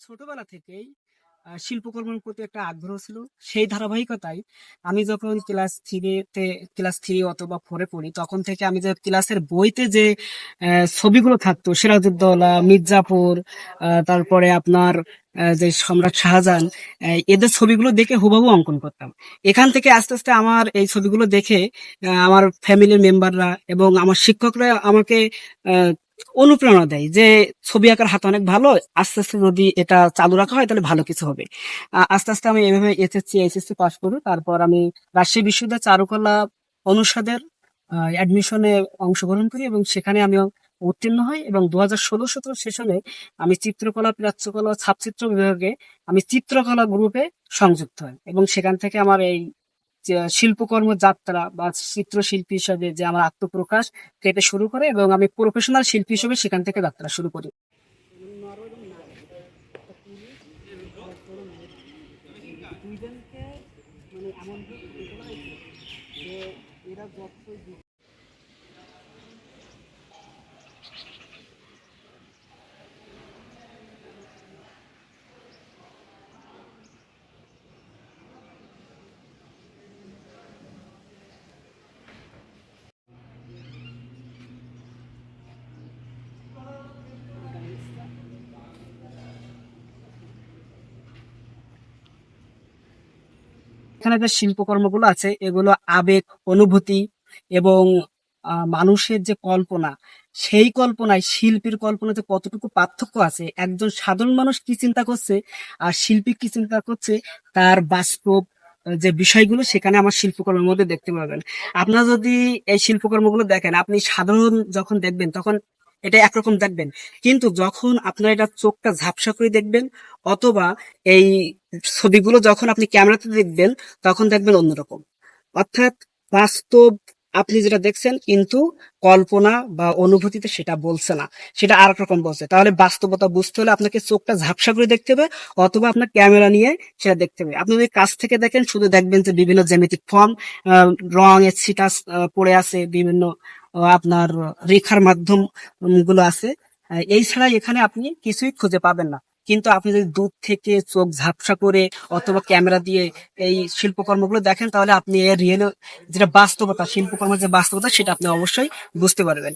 ছোটবেলা থেকেই শিল্পকর্মের প্রতি একটা আগ্রহ ছিল। সেই ধারাবাহিকতায় আমি যখন ক্লাস থ্রিতে ক্লাস থ্রি অথবা ফোরে পড়ি, তখন থেকে আমি যে ক্লাসের বইতে যে ছবিগুলো থাকতো, সিরাজউদ্দৌলা, মির্জাপুর তারপরে আপনার যে সম্রাট শাহজাহান এদের ছবিগুলো দেখে হুবহু অঙ্কন করতাম। এখান থেকে আস্তে আস্তে আমার এই ছবিগুলো দেখে আমার ফ্যামিলির মেম্বাররা এবং আমার শিক্ষকরা আমাকে অনুপ্রেরণা দেয় যে ছবি আঁকার হাত অনেক ভালো, আস্তে আস্তে যদি এটা চালু রাখা হয় তাহলে ভালো কিছু হবে। আস্তে আস্তে আমি এভাবে এসএসসি, এইচএসসি পাস করি, তারপর আমি রাজশাহী বিশ্ববিদ্যালয় চারুকলা অনুষদের অ্যাডমিশনে অংশগ্রহণ করি এবং সেখানে আমি উত্তীর্ণ হই এবং দু হাজার ষোলো সতেরো সেশনে আমি চিত্রকলা, প্রাচ্যকলা ছাপচিত্র বিভাগে আমি চিত্রকলা গ্রুপে সংযুক্ত হই এবং সেখান থেকে আমার এই শিল্পকর্ম যাত্রা বা চিত্রশিল্পী হিসাবে যে আমার আত্মপ্রকাশ থেকে শুরু করে এবং আমি প্রফেশনাল শিল্পী হিসেবে সেখান থেকে যাত্রা শুরু করি। এখানে যে শিল্পকর্মগুলো আছে, এগুলো আবেগ, অনুভূতি এবং মানুষের যে কল্পনা, সেই কল্পনায় শিল্পীর কল্পনাতে কতটুকু পার্থক্য আছে, একজন সাধারণ মানুষ কি চিন্তা করছে, আর শিল্পী কি চিন্তা করছে, তার বাস্তব যে বিষয়গুলো সেখানে আমার শিল্পকর্মের মধ্যে দেখতে পাবেন। আপনারা যদি এই শিল্পকর্মগুলো দেখেন, আপনি সাধারণ যখন দেখবেন, তখন এটা একরকম দেখবেন। কিন্তু যখন আপনার এটা চোখটা ঝাপসা করে দেখবেন, অথবা এই ছবিগুলো যখন আপনি ক্যামেরাতে দেখবেন, তখন দেখবেন অন্যরকম। অর্থাৎ বাস্তব আপনি যেটা দেখছেন, কিন্তু কল্পনা বা অনুভূতিতে সেটা বলছে না। সেটা আর রকম বলছে। তাহলে বাস্তবতা বুঝতে হলে আপনাকে চোখটা ঝাপসা করে দেখতে হবে, অথবা আপনার ক্যামেরা নিয়ে সেটা দেখতে হবে। আপনি যদি কাছ থেকে দেখেন, শুধু দেখবেন যে বিভিন্ন জ্যামিতিক ফর্ম রং এর ছিটা পড়ে আছে, বিভিন্ন আপনার রেখার মাধ্যমগুলো আছে এই ছাড়া এখানে আপনি কিছুই খুঁজে পাবেন না। কিন্তু আপনি যদি দূর থেকে চোখ ঝাপসা করে অথবা ক্যামেরা দিয়ে এই শিল্পকর্মগুলো দেখেন, তাহলে আপনি এর রিয়েল যেটা বাস্তবতা, শিল্পকর্মের যে বাস্তবতা, সেটা আপনি অবশ্যই বুঝতে পারবেন।